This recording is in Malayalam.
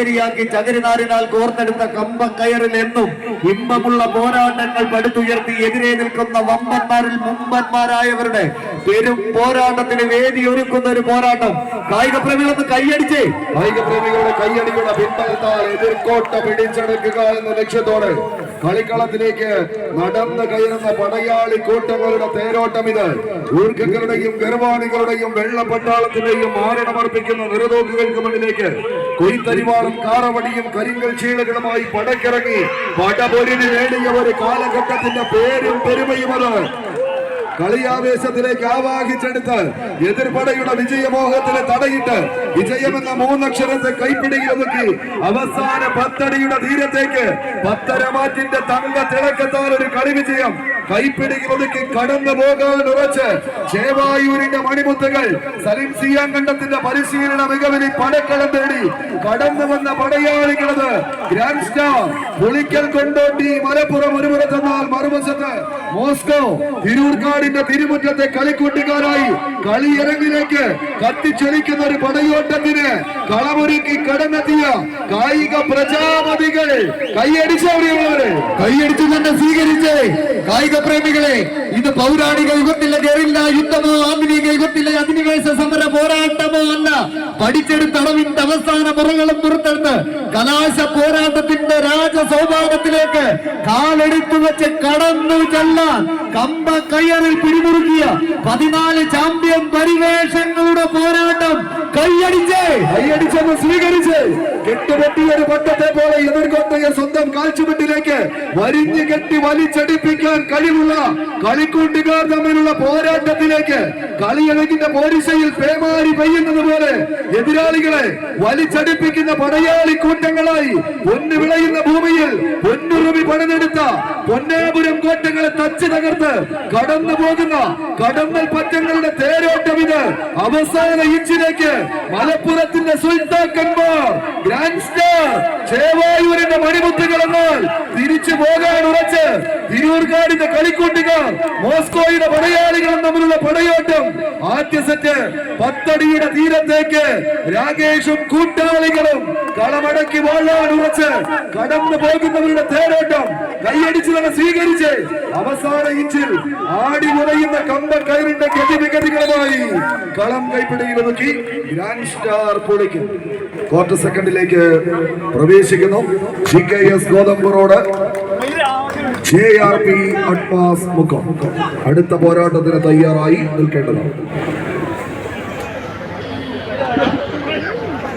ശരിയാക്കി ചകരിനാരിനാൽ കോർത്തെടുത്ത കമ്പ കമ്പക്കയറിൽ എന്നും ഇമ്പമുള്ള പോരാട്ടങ്ങൾ പടുത്തുയർത്തി എതിരെ നിൽക്കുന്ന വമ്പന്മാരിൽ മുമ്പന്മാരായവരുടെ പെരും പോരാട്ടത്തിന് വേദി ഒരുക്കുന്ന ഒരു പോരാട്ടം. കായിക പ്രേമികളൊന്ന് കൈയടിച്ച്. കായിക പ്രേമികളുടെ കൈയടിയുടെ പിൻബലത്താൽ എതിർക്കോട്ട പിടിച്ചെടുക്കുക എന്ന ലക്ഷ്യത്തോടെ കളിക്കളത്തിലേക്ക് നടന്ന് കയറുന്ന പടയാളി കൂട്ടങ്ങളുടെ തേരോട്ടം ഇത്. ഊർക്കങ്ങളുടെയും ഗർവാണികളുടെയും വെള്ളപ്പട്ടാളത്തിന്റെയും മാരണമർപ്പിക്കുന്ന നിരതോക്കുകൾക്ക് മുന്നിലേക്ക് കൊയ്ത്തരിവാളും കാറവടിയും കരിങ്കൽ ചീളുകളുമായി പടക്കിറങ്ങി പടപൊരിന് നേടിയ ഒരു കാലഘട്ടത്തിന്റെ പേരും പെരുമയും അത്. കളിയാവേശത്തിലേക്ക് ആവാഹിച്ചെടുത്ത് എതിർപടയുടെ വിജയമോഹത്തിന് തടയിട്ട് വിജയമെന്ന മൂന്നക്ഷരത്തെ കൈപ്പിടിയിൽ അവസാന പത്തടിയുടെ തീരത്തേക്ക് പത്തരമാറ്റിന്റെ തങ്ക തിളക്കത്താൽ ഒരു കളി വിജയം കൈപ്പിടിയിൽ ഒതുക്കി കടന്നു പോകാൻ ഉറച്ച് ചേവായൂരിന്റെ മണിമുത്തുകൾ സലിം സിയാങ്കണ്ടത്തിന്റെ പരിശീലന മികവിന് പടക്കളം തേടി കടന്നു വന്ന പടയാളികളത് ഗ്രാൻഡ് സ്റ്റാർ പുളിക്കൽ കൊണ്ടോട്ടി മലപ്പുറം ഒരു പുറത്തെന്നാൽ മറുവശത്ത് മോസ്കോ തിരൂർക്കാടിന്റെ തിരുമുറ്റത്തെ കളിക്കൂട്ടുകാരായി കളിയരങ്ങിലേക്ക് കത്തിച്ചൊലിക്കുന്ന ഒരു പടയോട്ടത്തിന് കളമൊരുക്കി കടന്നെത്തിയ കായിക പ്രജാപതികൾ. കൈയടിച്ചവരെയുള്ളവര് കൈയടിച്ചു തന്നെ സ്വീകരിച്ചേ. കായിക പ്രേമികളെ ഇത് പൗരാണിക യുഗത്തിലെ ഗറില്ല യുദ്ധമോ ആധുനിക യുഗത്തിലെ അധിനിവേശ സമര പോരാട്ടമോ അല്ല. പഠിച്ചെടുത്ത അവസാന മുറകളും പുറത്തെടുത്ത് കലാശ പോരാട്ടത്തിന്റെ രാജസൗഭാഗത്തിലേക്ക് കാലെടുത്തു വെച്ച് കടന്നു ചെല്ലാൻ കമ്പ കയറിൽ പിടിമുറുക്കിയ പതിനാല് ചാമ്പ്യൻ പരിവേഷങ്ങളുടെ പോരാട്ടം കൈയടിച്ചേ. കൈയടിച്ചെന്ന് സ്വീകരിച്ച്. കെട്ടുപൊട്ടിയ ഒരു പട്ടത്തെ പോലെ എതിർകൊണ്ടയെ സ്വന്തം കാൽച്ചുമട്ടിലേക്ക് വരിഞ്ഞു കെട്ടി വലിച്ചടിപ്പിക്കാൻ കഴിവുള്ള കളിക്കൂട്ടുകാർ തമ്മിലുള്ള പോരാട്ടത്തിലേക്ക് കളിയണകിന്റെ പോരിശയിൽ പേമാരി പെയ്യുന്നത് പോലെ എതിരാളികളെ വലിച്ചടിപ്പിക്കുന്ന പടയാളി കൂട്ടങ്ങളായി പൊന്നു വിളയുന്ന ഭൂമിയിൽ പൊന്നുറുമി പണിതെടുത്ത പൊന്നാപുരം കോട്ടങ്ങളെ തച്ച് തകർത്ത് കടന്നു പോകുന്ന കടന്നൽ പറ്റങ്ങളുടെ അവസാന ഇഞ്ചിലേക്ക് മലപ്പുറത്തിന്റെ സുൽത്താക്കന്മാർ ഗ്രാൻഡ് സ്റ്റാർ ചേവായൂരിന്റെ മണിമുത്തുകൾ എന്നാൽ തിരിച്ചു പോകാൻ ഉറച്ച് തിരൂർക്കാടിന്റെ കളിക്കൂട്ടുകാർ മോസ്കോയുടെ പടയാളികളും തമ്മിലുള്ള പടയോട്ടം. ആദ്യ സെറ്റ് പത്തടിയുടെ തീരത്തേക്ക് രാകേഷും കൂട്ടാളികളും കളമടക്കി വാഴാൻ ഉറച്ച് കടന്നു പോകുന്നവരുടെ തേരോട്ടം. കൈയടിച്ചു തന്നെ സ്വീകരിച്ച് അവസാന ഇഞ്ചിൽ ആടി മുറയുന്ന കമ്പ കയറിന്റെ ഗതിവിഗതികളുമായി കളം കൈപ്പിടിയിൽ ഒതുക്കി ഗ്രാൻഡ് സ്റ്റാർ പൊളിക്കും. ക്വാർട്ടർ സെക്കൻഡിലേക്ക് പ്രവേശിക്കുന്നു. G K S J R P മുഖം. അടുത്ത പോരാട്ടത്തിന് തയ്യാറായി നിൽക്കേണ്ടതാണ്.